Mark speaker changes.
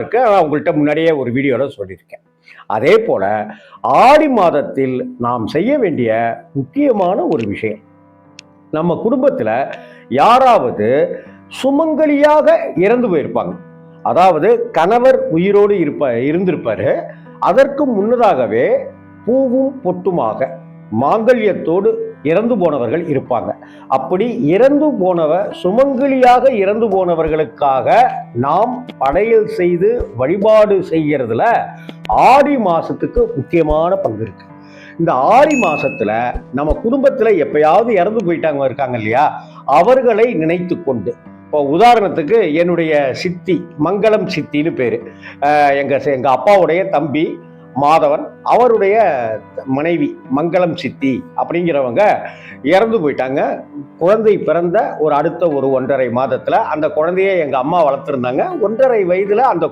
Speaker 1: இருக்கு. அதான் உங்கள்கிட்ட முன்னாடியே ஒரு வீடியோவில் சொல்லியிருக்கேன். அதே போல ஆடி மாதத்தில் நாம் செய்ய வேண்டிய முக்கியமான ஒரு விஷயம். நம்ம குடும்பத்தில் யாராவது சுமங்கலியாக இறந்து போயிருப்பாங்க. அதாவது கணவர் உயிரோடு இருப்ப இருந்திருப்பாரு. அதற்கு முன்னதாகவே பூவும் பொட்டுமாக மாங்கல்யத்தோடு இறந்து போனவர்கள் இருப்பாங்க. அப்படி இறந்து போனவ சுமங்கலியாக இறந்து போனவர்களுக்காக நாம் படையல் செய்து வழிபாடு செய்கிறதுல ஆடி மாசத்துக்கு முக்கியமான பங்கு இருக்கு. இந்த ஆடி மாசத்துல நம்ம குடும்பத்துல எப்பயாவது இறந்து போயிட்டாங்க இருக்காங்க இல்லையா? அவர்களை நினைத்து கொண்டு. இப்போ உதாரணத்துக்கு என்னுடைய சித்தி மங்களம் சித்தின்னு பேர். எங்கள் எங்க எங்க அப்பாவுடைய தம்பி மாதவன் அவருடைய மனைவி மங்களம் சித்தி அப்படிங்கிறவங்க இறந்து போயிட்டாங்க. குழந்தை பிறந்த ஒரு அடுத்த ஒரு ஒன்றரை மாதத்தில் அந்த குழந்தைய எங்கள் அம்மா வளர்த்துருந்தாங்க. ஒன்றரை வயதில் அந்த